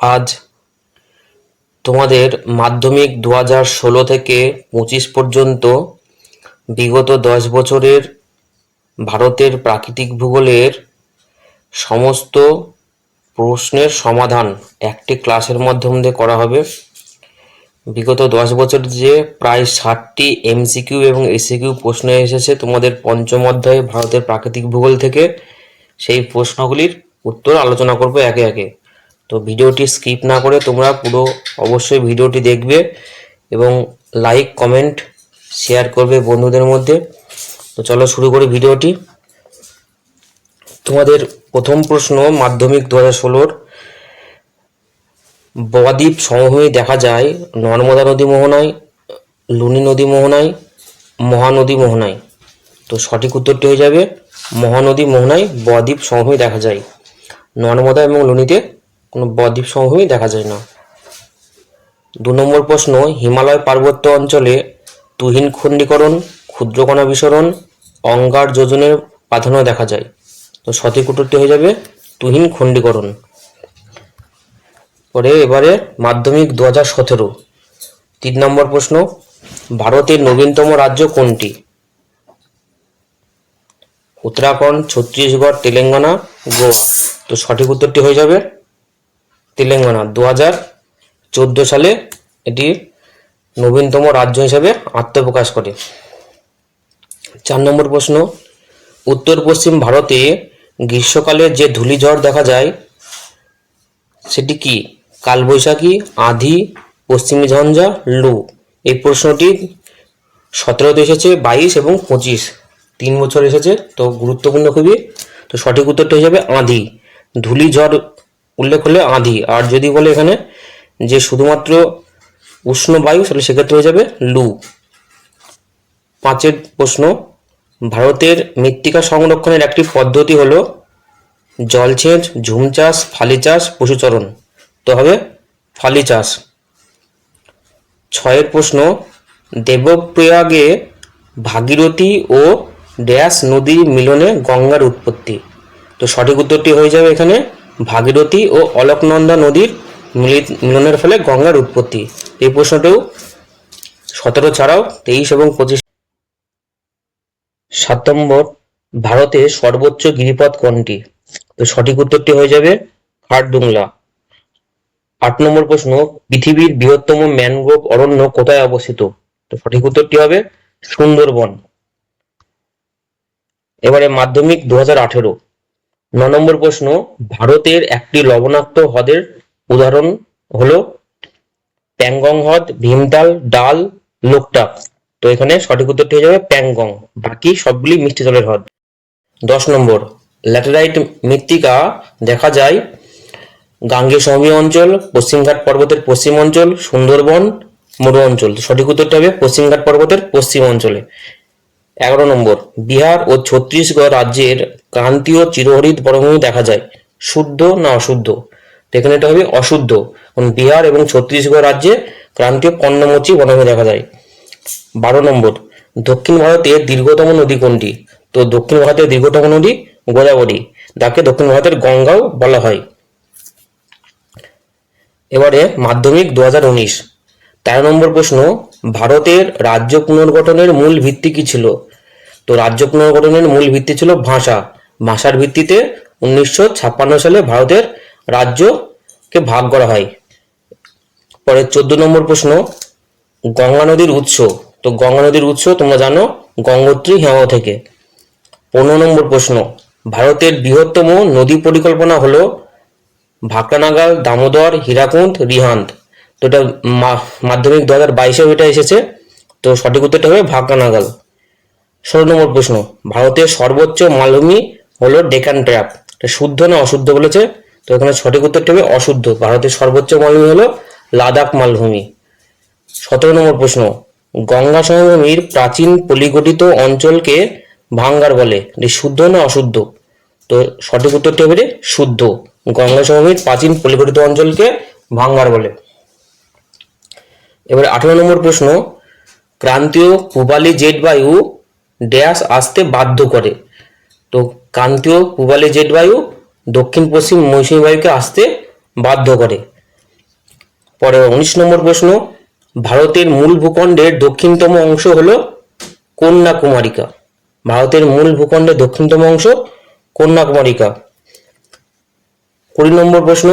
আজ তোমাদের মাধ্যমিক দু হাজার ষোলো থেকে পঁচিশ পর্যন্ত বিগত দশ বছরের ভারতের প্রাকৃতিক ভূগোলের সমস্ত প্রশ্নের সমাধান একটি ক্লাসের মাধ্যম দিয়ে করা হবে। বিগত দশ বছর যে প্রায় ষাটটি এমসিকিউ এবং এসিকিউ প্রশ্ন এসেছে তোমাদের পঞ্চম অধ্যায়ে ভারতের প্রাকৃতিক ভূগোল থেকে, সেই প্রশ্নগুলির উত্তর আলোচনা করব একে একে। তো ভিডিওটি স্কিপ না করে তোমরা পুরো অবশ্যই ভিডিওটি দেখবে এবং লাইক, কমেন্ট, শেয়ার করবে বন্ধুদের মধ্যে। তো চলো শুরু করি ভিডিওটি। তোমাদের প্রথম প্রশ্ন, মাধ্যমিক দু হাজার ষোলোর বদ্বীপ সমভূমি দেখা যায় নর্মদা নদী মোহনায়, লুনি নদী মোহনায় মহানদী মোহনায়। তো সঠিক উত্তরটি হয়ে যাবে মহানদী মোহনায় বদ্বীপ সমভূমি দেখা যায় নর্মদা এবং লুনিতে কোনো বদ্বীপ সমভূমি দেখা যায় না। দু নম্বর প্রশ্ন, হিমালয় পার্বত্য অঞ্চলে তুহিন খণ্ডীকরণ, ক্ষুদ্রকণা বিসরণ, অঙ্গার যোজনের প্রাধান্য দেখা যায়। তো সঠিক উত্তরটি হয়ে যাবে তুহিন খণ্ডীকরণ। পরে এবারে মাধ্যমিক দু হাজার সতেরো। তিন নম্বর প্রশ্ন, ভারতের নবীনতম রাজ্য কোনটি? উত্তরাখণ্ড, ছত্তিশগড়, তেলেঙ্গানা, গোয়া। তো সঠিক উত্তরটি হয়ে যাবে তেলেঙ্গানা। দু হাজার চোদ্দ সালে এটি নবীনতম রাজ্য হিসেবে আত্মপ্রকাশ করে। চার নম্বর প্রশ্ন উত্তর পশ্চিম ভারতে গ্রীষ্মকালে যে ধূলিঝড় দেখা যায়, সেটি কি কালবৈশাখী, আধি, পশ্চিমী ঝঞ্ঝা, লু? এই প্রশ্নটি সতেরোতে এসেছে, বাইশ এবং পঁচিশ। তিন বছর এসেছে, তো গুরুত্বপূর্ণ খুবই। তো সঠিক উত্তরটা যাবে আঁধি। ধূলিঝড় উল্লেখ হলে আঁধি। আর যদি বলে এখানে যে শুধুমাত্র উষ্ণ বায়ু, তাহলে সেক্ষেত্রে হয়ে যাবে লু। পাঁচের প্রশ্ন, ভারতের মৃত্তিকা সংরক্ষণের একটি পদ্ধতি হলো জলসেচ ঝুম চাষ, ফালি চাষ পশুচরণ তো হবে ফালি চাষ। ছয়ের প্রশ্ন, দেবপ্রয়াগে ভাগীরথী ও ড্যাশ নদীর মিলনে গঙ্গার উৎপত্তি। তো সঠিক উত্তরটি হয়ে যাবে এখানে ভাগীরথী ও অলকনন্দা নদীর মিলনের ফলে গঙ্গার উৎপত্তি। এই প্রশ্নটিও সতেরো ছাড়াও তেইশ এবং পঁচিশ সাত নম্বর, ভারতের সর্বোচ্চ গিরিপথ কোনটি? তো সঠিক উত্তরটি হয়ে যাবে খারদুংলা আট নম্বর প্রশ্ন, পৃথিবীর বৃহত্তম ম্যানগ্রোভ অরণ্য কোথায় অবস্থিত? তো সঠিক উত্তরটি হবে সুন্দরবন। এবারে মাধ্যমিক দু হাজার আঠেরো। ন নম্বর প্রশ্ন, ভারতের একটি লবণাক্ত হ্রদের উদাহরণ হলো প্যাংগং হ্রদ, ভীমতাল, ডাল, লোকটাক। তো এখানে সঠিক উত্তরটি হয়ে যাবে প্যাংগং। বাকি সবগুলি মিষ্টি জলের হ্রদ। দশ নম্বর, ল্যাটেরাইট মৃত্তিকা দেখা যায় গাঙ্গে সমভূমি অঞ্চল, পশ্চিমঘাট পর্বতের পশ্চিম অঞ্চল, সুন্দরবন, মরু অঞ্চল। সঠিক উত্তরটা হবে পশ্চিমঘাট পর্বতের পশ্চিম অঞ্চলে। এগারো নম্বর। বিহার ও ছত্তিশগড় রাজ্যের ক্রান্তীয় চিরহরিত বনভূমি দেখা যায়। শুদ্ধ না অশুদ্ধ? এখানে এটা হবে অশুদ্ধ। বিহার এবং ছত্তিশগড় রাজ্যে ক্রান্তীয় পর্ণমোচী বনভূমি দেখা যায়। বারো নম্বর। দক্ষিণ ভারতের দীর্ঘতম নদী কোনটি? তো দক্ষিণ ভারতের দীর্ঘতম নদী গোদাবরী। যাকে দক্ষিণ ভারতের গঙ্গাও বলা হয়। এবারে মাধ্যমিক দু হাজার উনিশ। তেরো নম্বর প্রশ্ন, ভারতের রাজ্য পুনর্গঠনের মূল ভিত্তি কি ছিল? তো রাজ্য পুনর্গঠনের মূল ভিত্তি ছিল ভাষা। ভাষার ভিত্তিতে উনিশশো ছাপ্পান্ন সালে ভারতের রাজ্যকে ভাগ করা হয়। পরে চোদ্দ নম্বর প্রশ্ন, গঙ্গা নদীর উৎস। তো গঙ্গা নদীর উৎস তোমরা জানো, গঙ্গোত্রী হিমালয় থেকে। পনেরো নম্বর প্রশ্ন, ভারতের বৃহত্তম নদী পরিকল্পনা হলো ভাকরানাগাল, দামোদর হীরাকুন্দ রিহান্দ। তো এটা মাধ্যমিক দু হাজার বাইশেও এটা এসেছে। তো সঠিক উত্তরটা হবে ভাকরানাগাল। ষোলো নম্বর প্রশ্ন ভারতের সর্বোচ্চ মালভূমি হলো ডেকান ট্র্যাপ এটা শুদ্ধ না অশুদ্ধ বলেছে? তো এখানে সঠিক উত্তরটা হবে অশুদ্ধ। ভারতের সর্বোচ্চ মালভূমি হলো লাদাখ মালভূমি। সতেরো নম্বর প্রশ্ন, গঙ্গা সমভূমির প্রাচীন পলিগঠিত অঞ্চলকে ভাঙ্গার বলে। এটি শুদ্ধ না অশুদ্ধ? তো সঠিক উত্তরটি হবে শুদ্ধ। গঙ্গা সমভূমির প্রাচীন পলিগঠিত অঞ্চলকে ভাঙ্গার বলে। এবারে আঠারো নম্বর প্রশ্ন, ক্রান্তীয় পূবালি জেট বায়ু ড্যাশ আসতে বাধ্য করে। তো ক্রান্তীয় পূবালি জেট বায়ু দক্ষিণ পশ্চিম মৌসুমী বায়ুকে আসতে বাধ্য করে। পরে উনিশ নম্বর প্রশ্ন, ভারতের মূল ভূখণ্ডের দক্ষিণতম অংশ হলো কন্যাকুমারিকা। ভারতের মূল ভূখণ্ডের দক্ষিণতম অংশ কন্যাকুমারিকা। কুড়ি নম্বর প্রশ্ন,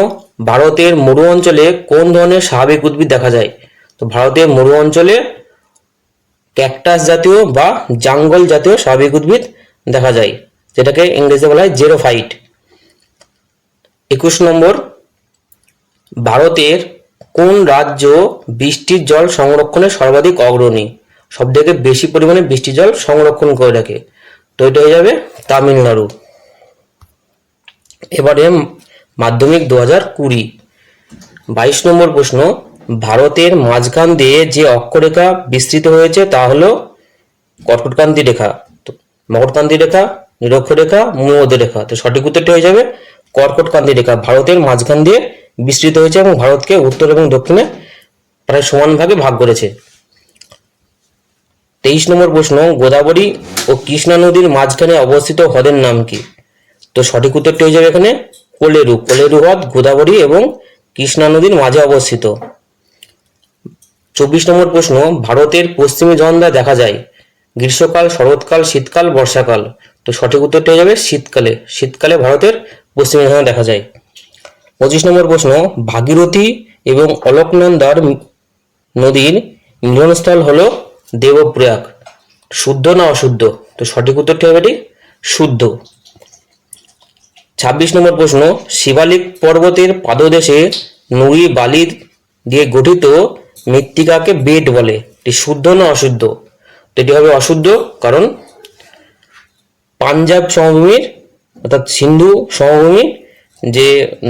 ভারতের মরু অঞ্চলে কোন ধরনের স্বাভাবিক উদ্ভিদ দেখা যায়? তো ভারতের মরু অঞ্চলে ক্যাকটাস জাতীয় বা জাঙ্গল জাতীয় স্বাভাবিক উদ্ভিদ দেখা যায়, যেটাকে ইংরেজিতে বলা হয় জেরোফাইট। একুশ নম্বর, ভারতের কোন রাজ্য বৃষ্টির জল সংরক্ষণে সর্বাধিক অগ্রণী? সব থেকে বেশি পরিমাণে বৃষ্টির জল সংরক্ষণ করে রাখে তো এটা হয়ে যাবে তামিলনাড়ু। এবারে মাধ্যমিক দু হাজার কুড়ি। বাইশ নম্বর প্রশ্ন ভারতের মাঝখান দিয়ে যে অক্ষরেখা বিস্তৃত হয়েছে তা হলো কর্কটকান্তি রেখা মকরকান্তি রেখা নিরক্ষরেখা মূলমধ্য রেখা। তো সঠিক উত্তরটি হয়ে যাবে কর্কটকান্তি রেখা। ভারতের মাঝখান দিয়ে বিস্তৃত হয়েছে এবং ভারতকে উত্তর এবং দক্ষিণে প্রায় সমান ভাগে ভাগ করেছে। তেইশ নম্বর প্রশ্ন, গোদাবরী ও কৃষ্ণা নদীর মাঝখানে অবস্থিত হ্রদের নাম কি? তো সঠিক উত্তরটি হয়ে যাবে এখানে কোলেরু। কোলেরু হ্রদ, গোদাবরী এবং কৃষ্ণা নদীর মাঝে অবস্থিত। চব্বিশ নম্বর প্রশ্ন, ভারতের পশ্চিমে জন্দা দেখা যায়। গ্রীষ্মকাল, শরৎকাল, শীতকাল, বর্ষাকাল। তো সঠিক উত্তরটি হয়ে যাবে শীতকালে। শীতকালে ভারতের পশ্চিমে জন্দা দেখা যায়। পঁচিশ নম্বর প্রশ্ন, ভাগীরথী এবং অলকনন্দার নদীর মিলনস্থল হল দেবপ্রয়াগ। শুদ্ধ না অশুদ্ধ? তো সঠিক উত্তরটি হবে এটি শুদ্ধ। ছাব্বিশ নম্বর প্রশ্ন, শিবালিক পর্বতের পাদদেশে নুড়ি বালির দিয়ে গঠিত মৃত্তিকাকে বেড বলে। এটি শুদ্ধ না অশুদ্ধ? তো এটি হবে অশুদ্ধ কারণ পাঞ্জাব সমভূমির, অর্থাৎ সিন্ধু সমভূমির যে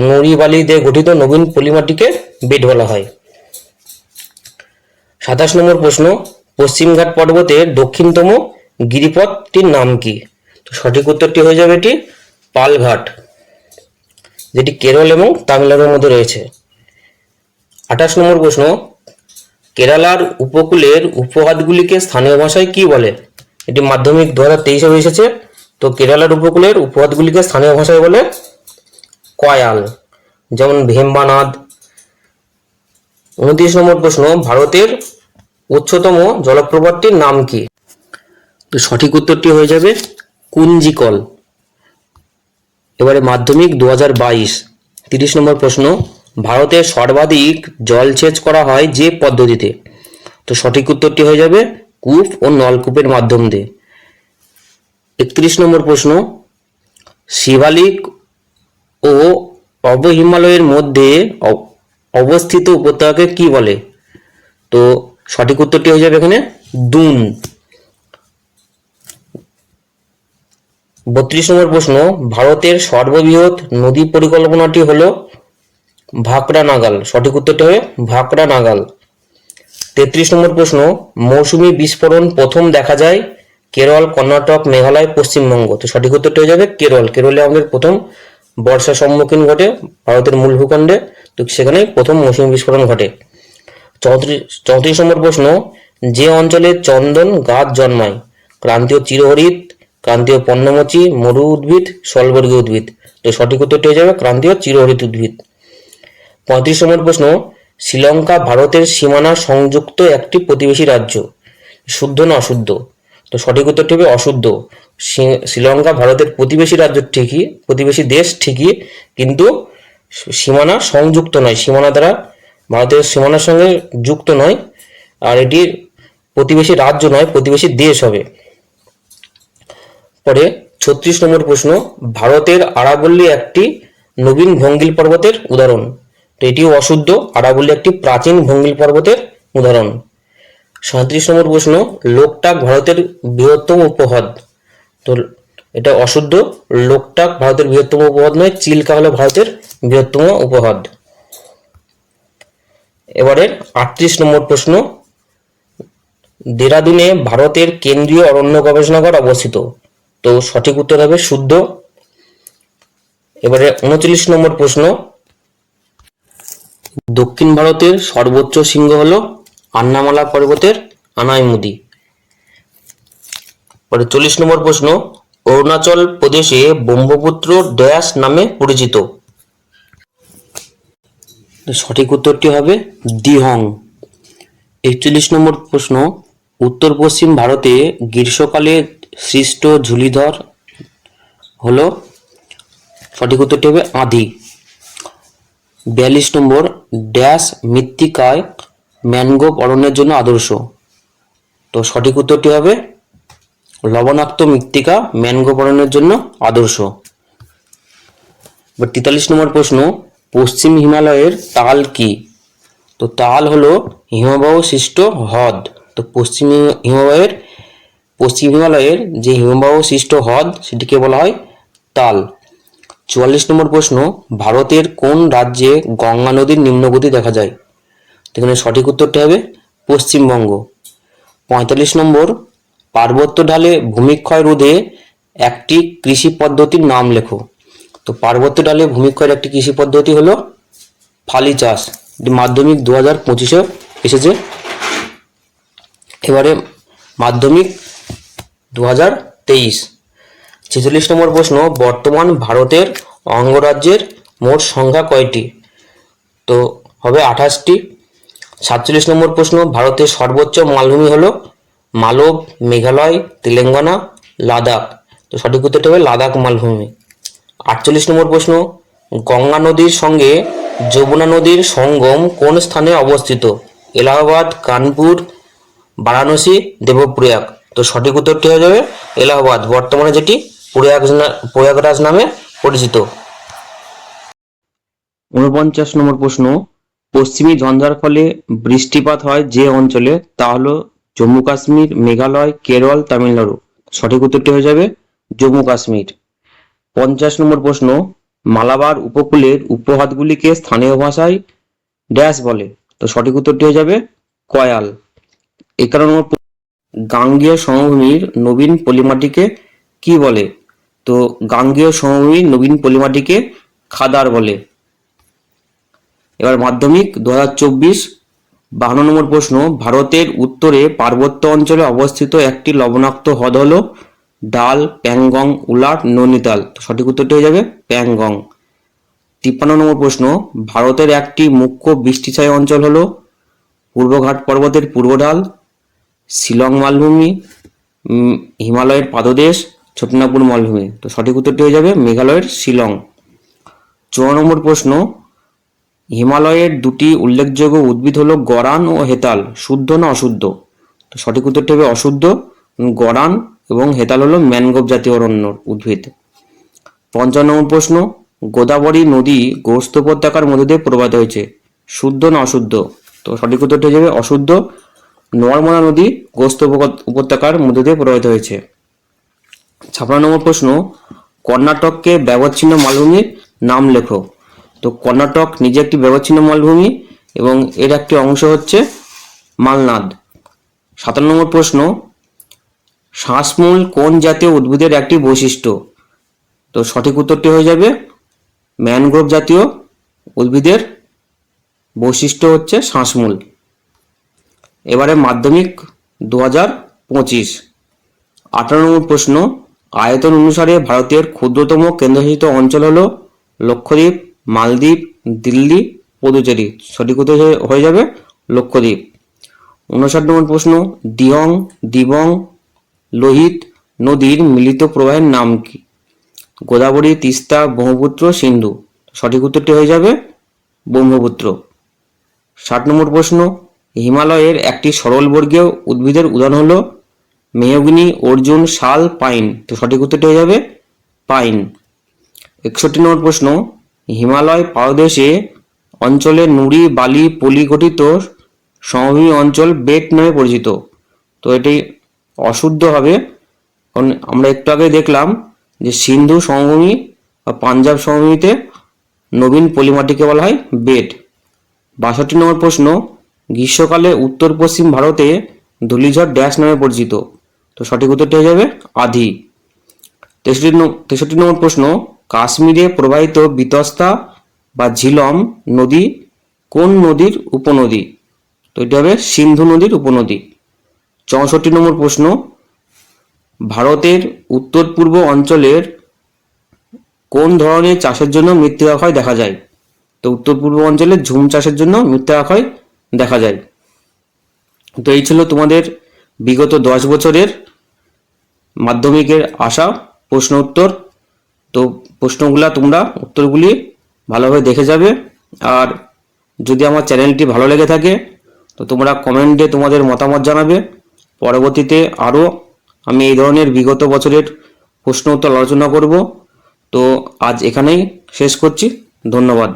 নুড়ি বালি দিয়ে গঠিত নবীন পলিমাটিকে বেড বলা হয়। সাতাশ নম্বর প্রশ্ন পশ্চিমঘাট পর্বতের দক্ষিণতম গিরিপথটির নাম কি? তো সঠিক উত্তরটি হয়ে যাবে এটি পালঘাট, যেটি কেরল এবং তামিলনাড়ুর মধ্যে রয়েছে। আঠাশ নম্বর প্রশ্ন কেরালার উপকূলের উপহাদগুলিকে স্থানীয় ভাষায় কি বলে? এটি মাধ্যমিক দু হাজার তেইশে এসেছে। তো কেরালার উপকূলের উপহাদগুলিকে স্থানীয় ভাষায় বলে কয়াল। যেমন ভেম্বানাদ। উনত্রিশ নম্বর প্রশ্ন, ভারতের উচ্চতম জলপ্রপাতটির নাম কি? তো সঠিক উত্তরটি হয়ে যাবে কুঞ্জিকল। এবারে মাধ্যমিক দু হাজার বাইশ। তিরিশ নম্বর প্রশ্ন ভারতে সর্বাধিক জলসেচ করা হয় যে পদ্ধতিতে? তো সঠিক উত্তরটি হয়ে যাবে কূপ ও নলকূপের মাধ্যম দিয়ে। একত্রিশ নম্বর প্রশ্ন, শিবালিক ও অবহিমালয়ের মধ্যে অবস্থিত উপত্যকাকে কি বলে? তো সঠিক উত্তরটি হয়ে যাবে এখানে দুন। বত্রিশ নম্বর প্রশ্ন, ভারতের সর্ববৃহৎ নদী পরিকল্পনাটি হলো ভাকরা নাগাল, সঠিক উত্তরটি হবে ভাকড়া নাগাল। তেত্রিশ নম্বর প্রশ্ন, মৌসুমী বিস্ফোরণ প্রথম দেখা যায় কেরল, কর্ণাটক, মেঘালয়, পশ্চিমবঙ্গ। তো সঠিক উত্তরটি হয়ে যাবে কেরল। কেরলে আমাদের প্রথম বর্ষার সম্মুখীন ঘটে ভারতের মূল ভূখণ্ডে। তো সেখানে প্রথম মৌসুমী বিস্ফোরণ ঘটে। চৌত্রিশ চৌত্রিশ নম্বর প্রশ্ন, যে অঞ্চলে চন্দন গাছ জন্মায়? ক্রান্তীয় চিরহরিত ক্রান্তীয় পর্ণমোচী মরু উদ্ভিদ স্বল্পবর্গীয় উদ্ভিদ। তো সঠিক উত্তরটি হয়ে যাবে ক্রান্তীয় চিরহরিত উদ্ভিদ। পঁয়ত্রিশ নম্বর প্রশ্ন, শ্রীলঙ্কা ভারতের সীমানা সংযুক্ত একটি প্রতিবেশী রাজ্য, শুদ্ধ না অশুদ্ধ? তো সঠিক উত্তরটি হবে অশুদ্ধ। শ্রীলঙ্কা ভারতের প্রতিবেশী রাজ্য ঠিকই, প্রতিবেশী দেশ ঠিকই, কিন্তু সীমানা সংযুক্ত নয়, সীমানা দ্বারা ভারতের সীমানার সঙ্গে যুক্ত নয়, আর এটি প্রতিবেশী রাজ্য নয়, প্রতিবেশী দেশ হবে। পরে ছত্রিশ নম্বর প্রশ্ন, ভারতের আরাবল্লী একটি নবীন ভঙ্গিল পর্বতের উদাহরণ। তো এটিও অশুদ্ধ। আরাবল্লী একটি প্রাচীন ভঙ্গিল পর্বতের উদাহরণ। সাঁত্রিশ নম্বর প্রশ্ন লোকটাক ভারতের বৃহত্তম উপহ্রদ। তো এটা অশুদ্ধ লোকটাক ভারতের বৃহত্তম উপহ্রদ নয় চিল্কা হলো ভারতের বৃহত্তম উপহ্রদ। এবারে আটত্রিশ নম্বর প্রশ্ন, দেরাদুনে ভারতের কেন্দ্রীয় অরণ্য গবেষণাগার অবস্থিত। তো সঠিক উত্তর হবে শুদ্ধ। এবারে উনচল্লিশ নম্বর প্রশ্ন দক্ষিণ ভারতের সর্বোচ্চ শৃঙ্গ হল আন্নামালা পর্বতের আনাইমুদি। পরে চল্লিশ নম্বর প্রশ্ন, অরুণাচল প্রদেশে ব্রহ্মপুত্র ড্যাশ নামে পরিচিত। সঠিক উত্তরটি হবে দিহং। একচল্লিশ নম্বর প্রশ্ন, উত্তর পশ্চিম ভারতে গ্রীষ্মকালে সৃষ্ট ঝুলিধর হল, সঠিক উত্তরটি হবে আধি বিয়াল্লিশ নম্বর ড্যাশ মৃত্তিকায় ম্যানগ্রোভ অরণ্যের জন্য আদর্শ। তো সঠিক উত্তরটি হবে লবণাক্ত মৃত্তিকা ম্যানগ্রোভ অরণ্যের জন্য আদর্শ। তেতাল্লিশ নম্বর প্রশ্ন, পশ্চিম হিমালয়ের তাল কি? তো তাল হলো হিমবাহ সৃষ্ট হ্রদ। তো পশ্চিম হিমবাহের, পশ্চিম হিমালয়ের যে হিমবাহ সৃষ্ট হ্রদ, সেটিকে বলা হয় তাল। চুয়াল্লিশ নম্বর প্রশ্ন, ভারতের কোন রাজ্যে গঙ্গা নদীর নিম্নগতি দেখা যায়? এখানে সঠিক উত্তরটি হবে পশ্চিমবঙ্গ। পঁয়তাল্লিশ নম্বর, পার্বত্য ঢালে ভূমিক্ষয় রোধে একটি কৃষি পদ্ধতির নাম লেখো। তো পার্বত্য ঢালে ভূমিক্ষয়ের একটি কৃষি পদ্ধতি হলো ফালি চাষ। মাধ্যমিক দু হাজার পঁচিশে এসেছে। এবারে মাধ্যমিক দু হাজার তেইশ। ছেচল্লিশ নম্বর প্রশ্ন, বর্তমান ভারতের অঙ্গরাজ্যের মোট সংখ্যা কয়টি? তো হবে আঠাশটি। সাতচল্লিশ নম্বর প্রশ্ন, ভারতের সর্বোচ্চ মালভূমি হলো মালব, মেঘালয়, তেলেঙ্গানা, লাদাখ। তো সঠিক উত্তরটি হবে লাদাখ মালভূমি। আটচল্লিশ নম্বর প্রশ্ন, গঙ্গা নদীর সঙ্গে যমুনা নদীর সঙ্গম কোন স্থানে অবস্থিত? এলাহাবাদ, কানপুর, বারাণসী, দেবপ্রয়াগ। তো সঠিক উত্তরটি হয়ে যাবে এলাহাবাদ। বর্তমানে যেটি প্রয়াগরাজ নামে পরিচিত। উনপঞ্চাশ নম্বর প্রশ্ন, পশ্চিমী ঝঞ্ঝার ফলে বৃষ্টিপাত হয় যে অঞ্চলে, তা হলো জম্মু কাশ্মীর, মেঘালয়, কেরল, তামিলনাড়ু। সঠিক উত্তরটি হয়ে যাবে জম্মু কাশ্মীর। পঞ্চাশ নম্বর প্রশ্ন, মালাবার উপকূলের উপহাতগুলিকে স্থানীয় ভাষায় ড্যাশ বলে। তো সঠিক উত্তরটি হয়ে যাবে কয়াল। একান্ন নম্বর গাঙ্গেয় সমভূমির নবীন পলিমাটিকে কি বলে? তো গাঙ্গেয় সমভূমির নবীন পলিমাটিকে খাদার বলে। এবার মাধ্যমিক দু হাজার চব্বিশ, বাহান্ন নম্বর প্রশ্ন, ভারতের উত্তরে পার্বত্য অঞ্চলে অবস্থিত একটি লবণাক্ত হ্রদ হল ডাল, প্যাংগং উলাট নৈনিতাল। সঠিক উত্তরটি হয়ে যাবে প্যাংগং। তিপ্পান্ন নম্বর প্রশ্ন, ভারতের একটি মুখ্য বৃষ্টিছায় অঞ্চল হল পূর্বঘাট পর্বতের পূর্ব ঢাল শিলং মালভূমি হিমালয়ের পাদদেশ ছোটনাগপুর মালভূমি তো সঠিক উত্তরটি হয়ে যাবে মেঘালয়ের শিলং। চুয়ান্ন নম্বর প্রশ্ন, হিমালয়ের দুটি উল্লেখযোগ্য উদ্ভিদ হলো গরান ও হেতাল, শুদ্ধ না অশুদ্ধ? তো সঠিক উত্তরটি হবে অশুদ্ধ। গরান এবং হেতাল হলো ম্যানগ্রোভ জাতীয় অরণ্য উদ্ভিদ। পঞ্চান্ন নম্বর প্রশ্ন, গোদাবরী নদী গোস্ত উপত্যকার মধ্যে দিয়ে প্রবাহিত হয়েছে, শুদ্ধ না অশুদ্ধ? তো সঠিক উত্তরটি হয়ে যাবে অশুদ্ধ। নর্মদা নদী গোস্ত উপ- উপত্যকার মধ্যে দিয়ে প্রবাহিত হয়েছে। ছাপ্পান্ন নম্বর প্রশ্ন, কর্ণাটককে ব্যবচ্ছিন্ন মালভূমির নাম লেখো। তো কর্ণাটক নিজে একটি ব্যবচ্ছিন্ন মালভূমি এবং এর একটি অংশ হচ্ছে মালনাদ। সাতান্ন নম্বর প্রশ্ন শ্বাসমূল কোন জাতীয় উদ্ভিদের একটি বৈশিষ্ট্য? তো সঠিক উত্তরটি হয়ে যাবে, ম্যানগ্রোভ জাতীয় উদ্ভিদের বৈশিষ্ট্য হচ্ছে শ্বাসমূল এবারে মাধ্যমিক দু হাজার পঁচিশ। আঠারো নম্বর প্রশ্ন আয়তন অনুসারে ভারতের ক্ষুদ্রতম কেন্দ্রশাসিত অঞ্চল হল লক্ষদ্বীপ, মালদ্বীপ, দিল্লি, পদুচেরি। সঠিক উত্তর হয়ে- যাবে লক্ষদ্বীপ। উনষাট নম্বর প্রশ্ন, দিয়ং, দিবং, লোহিত নদীর মিলিত প্রবাহের নাম কি? গোদাবরী, তিস্তা, ব্রহ্মপুত্র, সিন্ধু। সঠিক উত্তরটি হয়ে যাবে ব্রহ্মপুত্র। ষাট নম্বর প্রশ্ন, হিমালয়ের একটি সরলবর্গীয় উদ্ভিদের উদাহরণ হলো মেহগনি, অর্জুন, শাল, পাইন। তো সঠিক উত্তরটি হয়ে যাবে পাইন। একষট্টি নম্বর প্রশ্ন, হিমালয় পাদদেশে অঞ্চলে নুড়ি, বালি, পলি গঠিত সমভূমি অঞ্চল বেট নামে পরিচিত। তো এটি অশুদ্ধ হবে। কারণ আমরা একটু আগে দেখলাম যে সিন্ধু সমভূমি বা পাঞ্জাব সমভূমিতে নবীন পলিমাটিকে বলা হয় বেট। বাষট্টি নম্বর প্রশ্ন, গ্রীষ্মকালে উত্তর পশ্চিম ভারতে ধূলিঝড় ড্যাশ নামে পরিচিত। তো সঠিক উত্তরটি হয়ে যাবে আধি। তেষট্টি তেষট্টি নম্বর প্রশ্ন, কাশ্মীরে প্রবাহিত বিতস্তা বা ঝিলম নদী কোন নদীর উপনদী? তো এটি হবে সিন্ধু নদীর উপনদী। চৌষট্টি নম্বর প্রশ্ন, ভারতের উত্তর পূর্ব অঞ্চলের কোন ধরনের চাষের জন্য মৃত্তিকা ক্ষয় দেখা যায়? তো উত্তর পূর্ব অঞ্চলে ঝুম চাষের জন্য আখয় দেখা যায়। তো এই ছিল তোমাদের বিগত দশ বছরের মাধ্যমিকের আসা প্রশ্ন উত্তর। তো প্রশ্নগুলা তোমরা উত্তরগুলি ভালোভাবে দেখে যাবে। আর যদি আমার চ্যানেলটি ভালো লেগে থাকে, তো তোমরা কমেন্টে তোমাদের মতামত জানাবে। পরবর্তীতে আরও আমি এই ধরনের বিগত বছরের প্রশ্ন উত্তর আলোচনা করব। তো আজ এখানেই শেষ করছি। ধন্যবাদ।